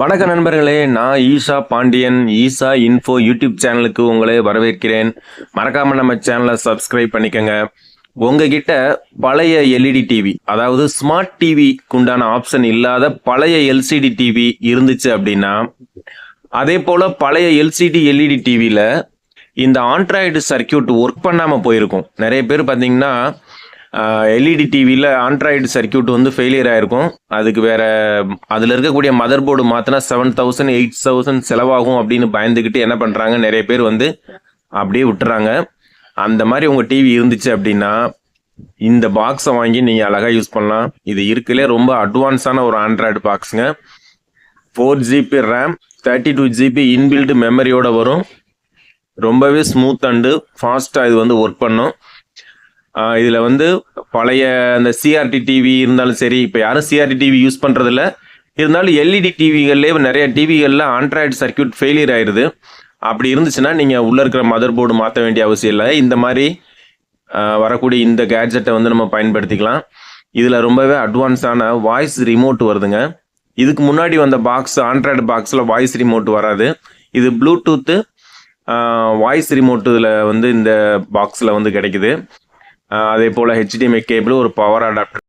வணக்க நண்பர்களே நான் ஈஷா பாண்டியன். ஈஷா இன்ஃபோ யூடியூப் சேனலுக்கு உங்களை வரவேற்கிறேன். மறக்காம நம்ம சேனலை சப்ஸ்கிரைப் பண்ணிக்கோங்க. உங்ககிட்ட பழைய எல்இடி டிவி அதாவது ஸ்மார்ட் டிவிக்கு உண்டான ஆப்ஷன் இல்லாத பழைய எல்சிடி டிவி இருந்துச்சு அப்படின்னா அதே போல பழைய எல்சிடி எல்இடி டிவியில இந்த ஆண்ட்ராய்டு சர்க்கியூட் ஒர்க் பண்ணாம போயிருக்கும். நிறைய பேர் பார்த்தீங்கன்னா எல்இடி டிவியில் ஆண்ட்ராய்டு சர்க்கியூட் வந்து ஃபெயிலியர் ஆயிருக்கும். அதுக்கு வேற அதில் இருக்கக்கூடிய மதர் போர்டு மாற்றினா செவன் தௌசண்ட் எயிட் தௌசண்ட் செலவாகும் அப்படின்னு பயந்துக்கிட்டு என்ன பண்ணுறாங்க நிறைய பேர் வந்து அப்படியே விட்டுறாங்க. அந்த மாதிரி உங்கள் டிவி இருந்துச்சு அப்படின்னா இந்த பாக்ஸை வாங்கி நீங்கள் அழகாக யூஸ் பண்ணலாம். இது இருக்கலே ரொம்ப அட்வான்ஸான ஒரு Android பாக்ஸுங்க four GB RAM thirty two GB inbuilt மெமரியோட வரும். ரொம்பவே ஸ்மூத் அண்டு ஃபாஸ்ட்டாக இது வந்து ஒர்க் பண்ணும். இதில் வந்து பழைய அந்த சிஆர்டி டிவி இருந்தாலும் சரி இப்போ யாரும் சிஆர்டி டிவி யூஸ் பண்ணுறதில்ல இருந்தாலும் எல்இடி டிவிகள்லேயே நிறைய டிவிகளில் ஆண்ட்ராய்டு சர்க்கியூட் ஃபெயிலியர் ஆயிடுது அப்படி இருந்துச்சுன்னா நீங்கள் உள்ளே இருக்கிற மதர் போர்டு மாற்ற வேண்டிய அவசியம் இல்லை. இந்த மாதிரி வரக்கூடிய இந்த கேட்ஜெட்டை வந்து நம்ம பயன்படுத்திக்கலாம். இதில் ரொம்பவே அட்வான்ஸான வாய்ஸ் ரிமோட் வருதுங்க. இதுக்கு முன்னாடி வந்த பாக்ஸ் ஆண்ட்ராய்டு பாக்ஸில் வாய்ஸ் ரிமோட் வராது. இது ப்ளூடூத்து வாய்ஸ் ரிமோட் இதில் வந்து இந்த பாக்ஸில் வந்து கிடைக்குது. அதே போல் ஹெச்டிஎம்ஐ கேபிள் ஒரு பவர் அடாப்டர்